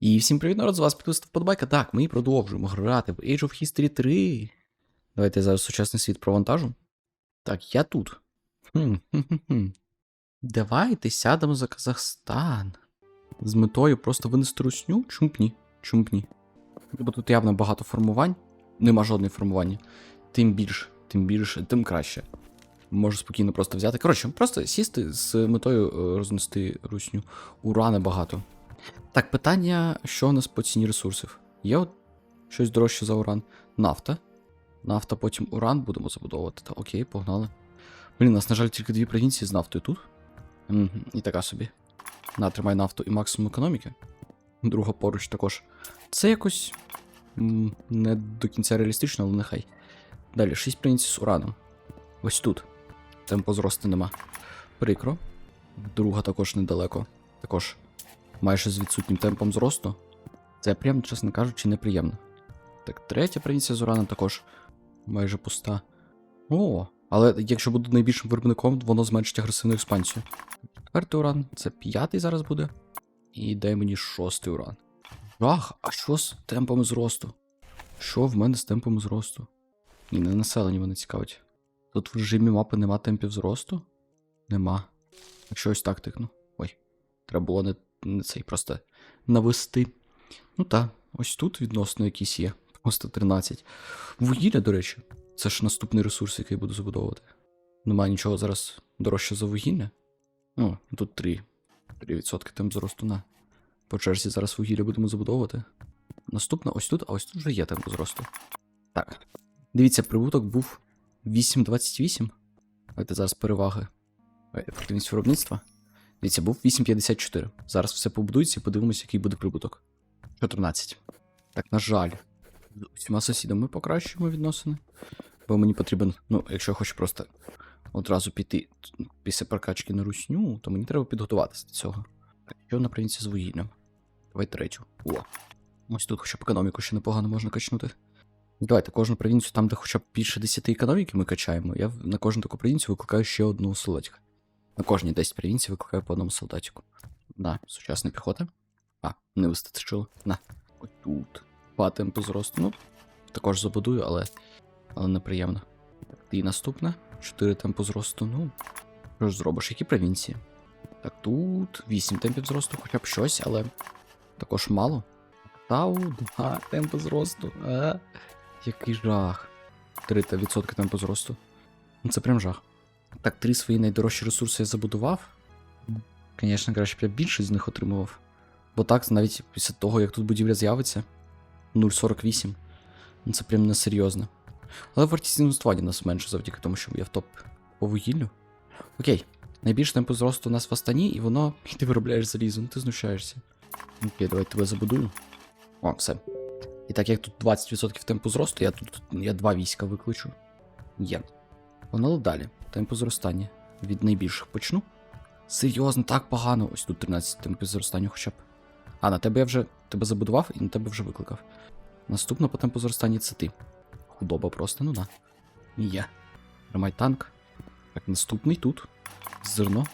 І всім привіт, народ, з вас підписав Подбайка. Так, ми продовжуємо грати в Age of History 3. Давайте я зараз сучасний світ провантажу. Так, я тут. Хм-хм-хм. Давайте сядемо за Казахстан. З метою просто винести русню? Чому б ні? Чому б ні? Бо тут явно багато формувань. Нема жодної формування. Тим більше, тим більше, тим краще. Можу спокійно просто взяти. Коротше, просто сісти з метою е, рознести русню. Урани багато. Так, питання, що у нас по ціні ресурсів? Є от щось дорожче за уран? Нафта. Нафта, потім уран будемо забудовувати. Та окей, погнали. Блін, у нас, на жаль, тільки дві провінції з нафтою тут. Мгм, І така собі. На, тримай нафту і максимум економіки. Друга поруч також. Це якось м, не до кінця реалістично, але нехай. Далі, 6 провінцій з ураном. Ось тут. Темпо зросту нема. Прикро. Друга також недалеко. Також майже з відсутнім темпом зросту. Це прям, чесно кажучи, неприємно. Так, третя провінція з ураном також майже пуста. О, але якщо буду найбільшим виробником, воно зменшить агресивну експансію. Четвертий уран, це п'ятий зараз буде. І дай мені шостий уран. Ах, а що з темпами зросту? Що в мене з темпами зросту? Ні, не населення мене цікавить. Тут в режимі мапи нема темпів зросту? Нема. Якщо ось так тикну. Ой, треба було не цей просто навести. Ну так, ось тут відносно якісь є. Просто 13. Вугілля, до речі, це ж наступний ресурс, який буду забудовувати. Немає нічого зараз дорожче за вугілля. Ну, тут 3. 3% темп зросту на. По черзі зараз вугілля будемо забудовувати. Наступна ось тут, а ось тут вже є темп зросту. Так. Дивіться, прибуток був 8,28. Давайте зараз переваги. Ефективність виробництва. Дивіться, був 8,54. Зараз все побудується і подивимося, який буде прибуток. 14. Так, на жаль. З усіма сусідами покращуємо відносини. Бо мені потрібен, ну, якщо я хочу просто одразу піти після прокачки на русню, то мені треба підготуватися до цього. Що на провінції з вугіллям? Давай третю. О. Ось тут хоча б економіку ще непогано можна качнути. Давайте кожну провінцію, там, де хоча б більше 10 економіки ми качаємо, я на кожну таку провінцію викликаю ще одну солдатика. На кожній 10 провінцій викликаю по одному солдатику. На, сучасна піхота. А, не вистачило. На. Ось тут. Два темпи зросту. Ну, також забудую, але. Але неприємно. Так, і наступне. 4 темпи зросту. Ну. Що ж зробиш? Які провінції? Так, тут 8 темпів зросту, хоча б щось, але також мало. Тау, 2 темпи зросту. А, який жах. 3% темпу зросту. Ну це прям жах. Так, три свої найдорожчі ресурси я забудував. Звісно, краще б я більше з них отримував. Бо так, навіть після того, як тут будівля з'явиться, 0,48. Ну це прям несерйозно. Але вартість інвестування нас менше завдяки тому, що я в топ по вугіллю. Окей. Найбільше темпу зросту у нас в Астані, і воно. І ти виробляєш залізо, ну ти знущаєшся. Окей, давай тебе забудую. О, все. І так як тут 20% темпу зросту, я тут я два війська викличу. Є. Погнали далі. Темпу зростання. Від найбільших почну. Серйозно, так погано. Ось тут 13 темпів зростання хоча б. А, на тебе я вже тебе забудував і на тебе вже викликав. Наступна по темпу зростання це ти. Худоба просто, ну на. Є. Тримай танк. Так, наступний тут. Зерно.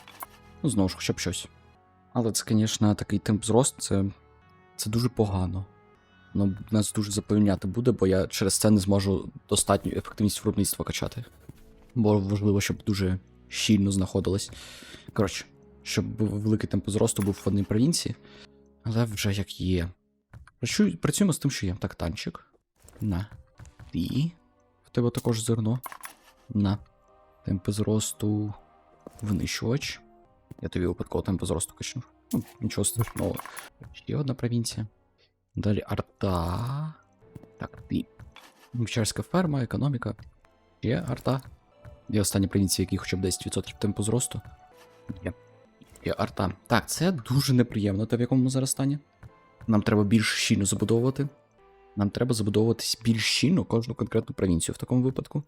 Ну, знову ж хоча б щось. Але це, звісно, такий темп зрост, це. Це дуже погано. Ну, нас дуже запевняти буде, бо я через це не зможу достатню ефективність виробництва качати. Бо важливо, щоб дуже щільно знаходилось. Коротше, щоб великий темп зросту був в одній провінції. Але вже як є. Працю- Працюємо з тим, що є. Так, танчик. На. Ти. В тебе також зерно. На. Темпи зросту. Винищувач. Я тобі випадково темпи зросту качну. Ну, нічого страшного. Ще одна провінція. Далі арта. Так, ти. Мічарська ферма, економіка. Є арта. Є остання провінція, який хоча б 10% темпу зросту. Є. Є арта. Так, це дуже неприємно, те в якому ми зараз стані. Нам треба більш щільно забудовувати. Нам треба забудовуватись більш щільно кожну конкретну провінцію в такому випадку.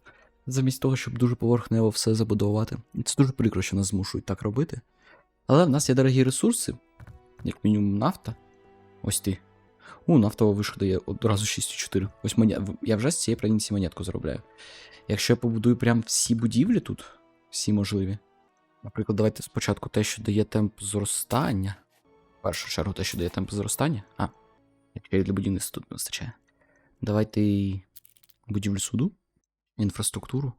Замість того, щоб дуже поверхнево все забудовувати. Це дуже прикро, що нас змушують так робити. Але в нас є дорогі ресурси, як мінімум нафта. Ось ти. У, нафтова вишка дає одразу 6,4. Ось моня... я вже з цієї провінції монетку заробляю. Якщо я побудую прям всі будівлі тут, всі можливі. Наприклад, давайте спочатку те, що дає темп зростання. В першу чергу те, що дає темп зростання. А, Якщо для будівництва тут не вистачає. Давайте і будівлю суду, інфраструктуру,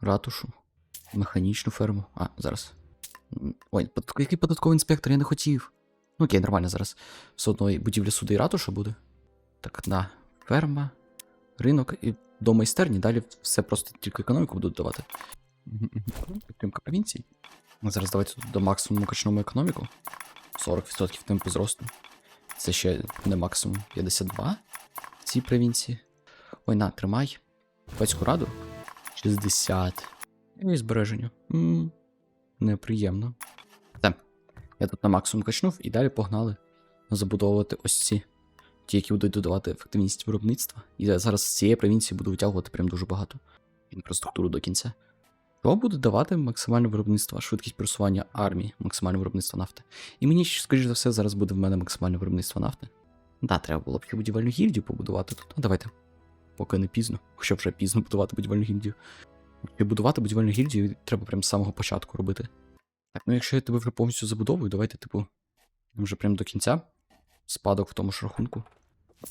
ратушу, механічну ферму. А, зараз. Ой, який податковий інспектор, я не хотів. Ну окей, нормально зараз. Все одно і будівля суду і ратуша буде. Так, на, ферма, ринок і до майстерні. Далі все просто тільки економіку будуть давати. Підтримка провінцій. Ну, Зараз давайте тут до максимуму качнемо економіку. 40% темпу зросту. Це ще не максимум 52 в цій провінції. Ой, на, тримай. Пецьку раду. 60. І збереження. м Неприємно. Я тут на максимум качнув і далі погнали забудовувати ось ці. Ті, які будуть додавати ефективність виробництва. І зараз з цієї провінції буду витягувати прям дуже багато інфраструктуру до кінця. Що буде давати максимальне виробництво, швидкість просування армії, максимальне виробництво нафти. І мені, скоріш за все, зараз буде в мене максимальне виробництво нафти. Да, треба було б ще будівельну гільдію побудувати тут. А давайте. Поки не пізно. Хоча вже пізно будувати будівельну гільдію. І будувати будівельну гільдію треба прямо з самого початку робити. Так, ну якщо я тебе вже повністю забудовую, давайте, типу, вже прямо до кінця. Спадок в тому ж рахунку.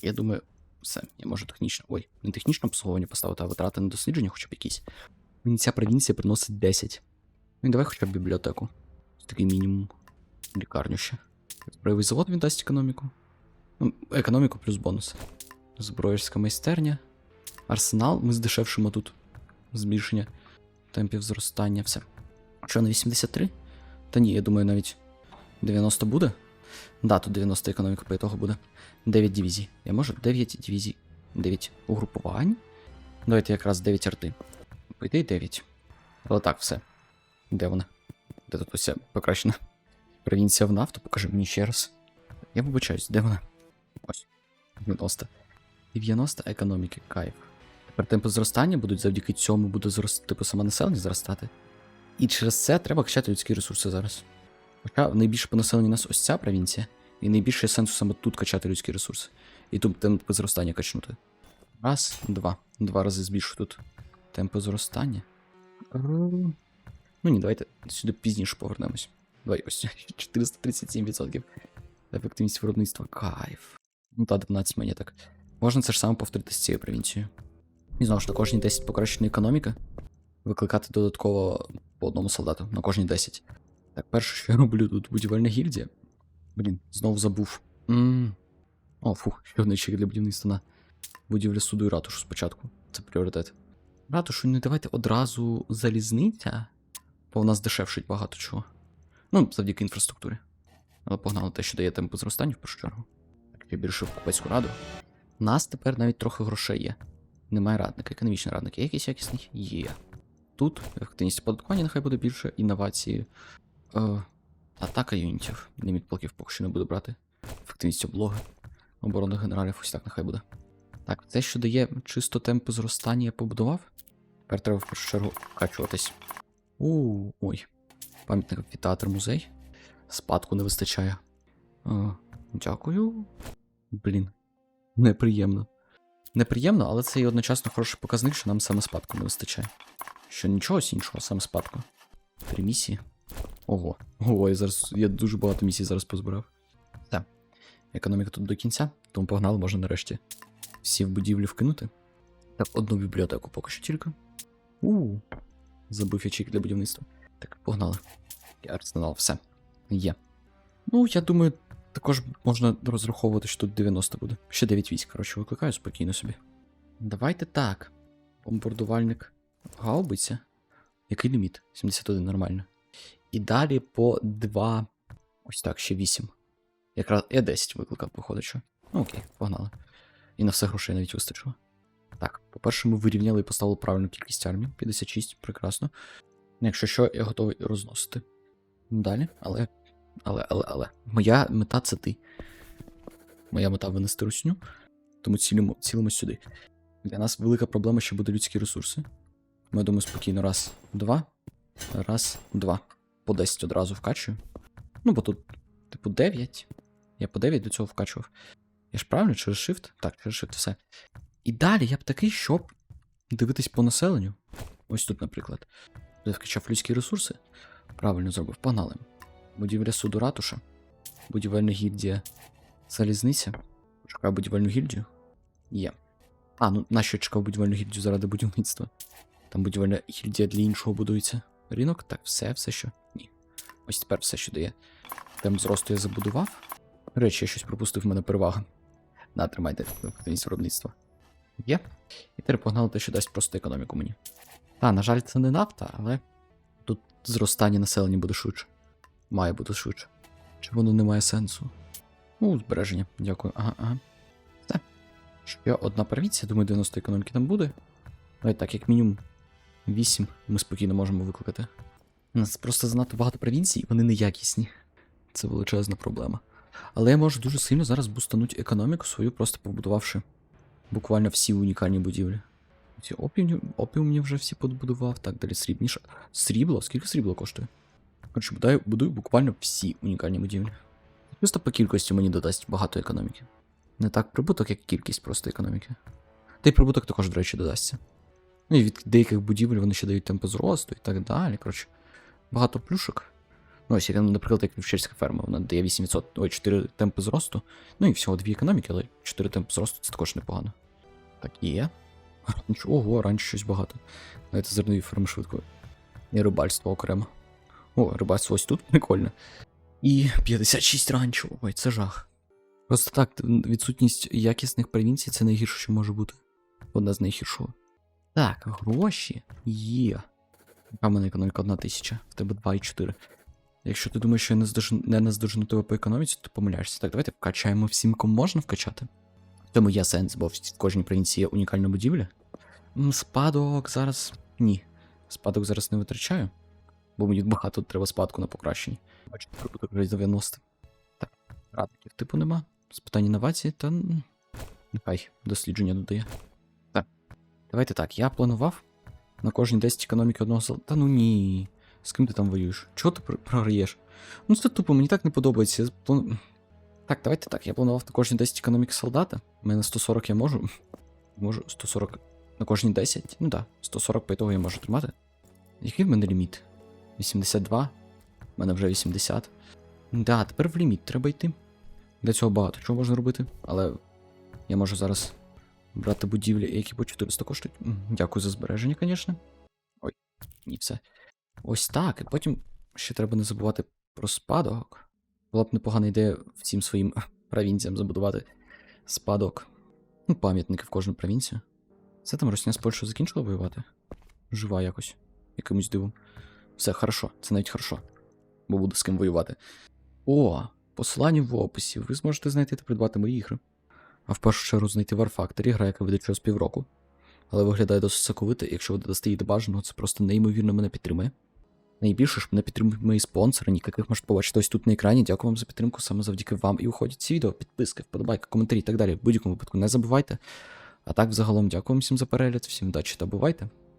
Я думаю, все, я можу технічно. Ой, не технічне обслуговування поставити, а витрати на дослідження хоча б якісь. Мені ця провінція приносить 10. Ну і давай хоча б бібліотеку. Це такий мінімум. Лікарню ще. Зброєвий завод він дасть економіку. Ну, економіку плюс бонуси. Зброєрська майстерня. Арсенал. Ми здешевшимо тут. Збільшення темпів зростання. Все. Що, на 83? Та ні, я думаю, навіть 90 буде. Да, тут 90 економіка по ітогу буде. 9 дивізій. Я можу 9 дивізій. 9 угрупувань. Давайте якраз 9 арти. По ідеї 9. Але так, все. Де вона? Де тут уся покращена? Провінція в нафту, покажи мені ще раз. Я вибачаюсь, де вона? Ось. 90. 90 економіки, кайф. Тепер темпи зростання будуть завдяки цьому буде зростати, типу, саме населення зростати. І через це треба качати людські ресурси зараз. Хоча найбільше по населенню у нас ось ця провінція, і найбільше сенсу саме тут качати людські ресурси. І тут темпи зростання качнути. Раз, два. Два рази збільшу тут темпи зростання. Ну ні, давайте сюди пізніше повернемось. Давай ось 437%. Ефективність виробництва. Кайф. Ну та 12 монеток. Можна це ж саме повторити з цією провінцією. І знову ж на кожні 10 покращена економіка. Викликати додатково по одному солдату на кожні 10. Так, перше, що я роблю тут будівельна гільдія. Блін, знову забув. м О, фух, ще одний чек для будівництва на будівлю суду і ратушу спочатку. Це пріоритет. Ратушу не давайте одразу залізниця, бо в нас дешевшить багато чого. Ну, завдяки інфраструктурі. Але погнали те, що дає темпу зростання в першу чергу. Так, я більше в купецьку раду. У нас тепер навіть трохи грошей є. Немає радника, економічний радник. Є якийсь якісний? Є. Тут ефективність оподаткування нехай буде більше, інновації. Е, атака юнітів. Ліміт полків поки що не буду брати. Ефективність облоги. Оборона генералів, ось так нехай буде. Так, те, що дає чисто темпи зростання, я побудував. Тепер треба в першу чергу вкачуватись. У, ой. Пам'ятник амфітеатр музей. Спадку не вистачає. А, дякую. Блін. Неприємно. Неприємно, але це і одночасно хороший показник, що нам саме спадку не вистачає. Що нічого іншого, саме спадку. Три місії. Ого. Ого, я зараз. Я дуже багато місій зараз позбирав. Так. Економіка тут до кінця, тому погнали, можна нарешті всі в будівлю вкинути. Так, одну бібліотеку поки що тільки. У. Забив ячейки для будівництва. Так, погнали. Я арсенал, все. Є. Ну, я думаю, також можна розраховувати, що тут 90 буде. Ще 9 військ, коротше, викликаю спокійно собі. Давайте так. Бомбардувальник гаубиця. Який ліміт? 71 нормально. І далі по 2. Ось так, ще 8. Якраз я 10 викликав, походу, що. Ну окей, погнали. І на все грошей навіть вистачило. Так, по-перше, ми вирівняли і поставили правильну кількість армій. 56, прекрасно. Якщо що, я готовий розносити. Далі, але. Але, але, але. Моя мета це ти. Моя мета винести русню, тому цілимо, цілимо сюди. Для нас велика проблема ще буде людські ресурси. Ми думаю, спокійно. Раз, два. Раз, два. По 10 одразу вкачую. Ну, бо тут, типу, 9. Я по 9 до цього вкачував. Я ж правильно через Shift? Так, через Shift, все. І далі я б такий, щоб дивитись по населенню. Ось тут, наприклад. Я вкачав людські ресурси. Правильно зробив. Погнали. Будівля суду ратуша. Будівельна гільдія. Залізниця. Шукаю будівельну гільдію. Є. А, ну нащо я чекав будівельну гільдію заради будівництва? Там будівельна гільдія для іншого будується. Ринок, так, все, все що. Ні. Ось тепер все, що дає. Темп зросту я забудував. Речі, я щось пропустив в мене перевага. На, тримайте ефективність виробництва. Є. І тепер погнали те, що дасть просто економіку мені. Та, на жаль, це не нафта, але тут зростання населення буде швидше. Має бути швидше. Чи воно не має сенсу? Ну, збереження, дякую. Ага, ага. Все. Ще одна провінція, думаю, 90 економіки там буде. Але так, як мінімум 8 ми спокійно можемо викликати. У нас просто занадто багато провінцій, вони неякісні. Це величезна проблема. Але я можу дуже сильно зараз бустануть економіку свою, просто побудувавши буквально всі унікальні будівлі. Ці опіум, опіум я вже всі побудував. Так, далі срібніше. Срібло? Скільки срібло коштує? Коротше, будую, будую буквально всі унікальні будівлі. Просто по кількості мені додасть багато економіки. Не так прибуток, як кількість просто економіки. Та й прибуток також, до речі, додасться. Ну і від деяких будівель вони ще дають темпи зросту і так далі. Коротше, багато плюшок. Ну, ось, наприклад, як вівчарська ферма, вона дає 8%, ой, 4 темпи зросту. Ну і всього 2 економіки, але 4 темпи зросту це також непогано. Так, є. Ого, раніше щось багато. Давайте зернові ферми швидко. І рибальство окремо. О, рибальство ось тут прикольно. І 56 ранчо. Ой, це жах. Просто так, відсутність якісних провінцій це найгірше, що може бути. Одна з найгіршого. Так, гроші є. Яка в мене економіка 1 тисяча, в тебе 2,4. Якщо ти думаєш, що я не здожену, не тебе по економіці, то помиляєшся. Так, давайте вкачаємо всім, кому можна вкачати. Тому є сенс, бо в кожній провінції є унікальна будівля. Спадок зараз. Ні. Спадок зараз не витрачаю. Бо мені багато треба спадку на покращення. Бачите, прибуток вже 90. Так, радників типу нема. З питань інновації, та. Нехай дослідження додає. Давайте так, я планував на кожні 10 економіки одного села. Та ну ні. З ким ти там воюєш? Чого ти пр- програєш? Ну це тупо, мені так не подобається. Я плану- Так, давайте так. Я планував на кожні 10 економік солдата. У мене 140 я можу. Можу 140 на кожні 10. Ну так, да, 140 по ітогу я можу тримати. Який в мене ліміт? 82. У мене вже 80. Да, тепер в ліміт треба йти. Для цього багато чого можна робити, але я можу зараз брати будівлі, які по 400 коштують. Дякую за збереження, звісно. Ой, ні, все. Ось так. І потім ще треба не забувати про спадок. Була б непогана ідея всім своїм провінціям забудувати спадок. Ну, пам'ятники в кожну провінцію. Це там Росія з Польщею закінчила воювати? Жива якось. Якимось дивом. Все, хорошо, це навіть хорошо. Бо буде з ким воювати. О, посилання в описі. Ви зможете знайти та придбати мої ігри. А в першу чергу знайти Factory, гра, яка вийде через півроку. Але виглядає досить соковито, якщо ви додасте її до бажаного, це просто неймовірно мене підтримує. Найбільше ж мене підтримують мої спонсори, ніяких можете побачити ось тут на екрані. Дякую вам за підтримку, саме завдяки вам. І уходять ці відео, підписки, вподобайки, коментарі і так далі. В будь-якому випадку не забувайте. А так, взагалом, дякую всім за перегляд, всім удачі та бувайте.